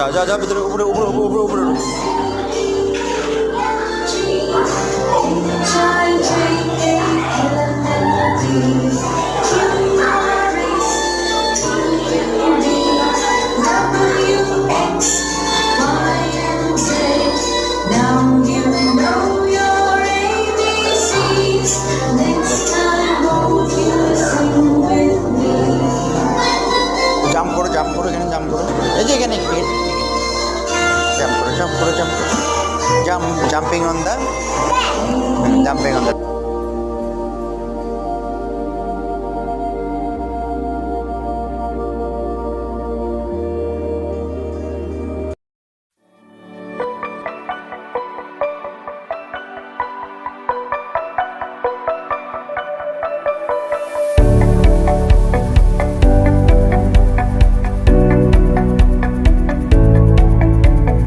যা যা যা, ভিতরে, উপরে উপরে উপরে উপরে? জাম্প করো জাম্প করো, এখানে জাম্প করো এই যে এখানে করো জাম্প করো jump jumping on the jumping on the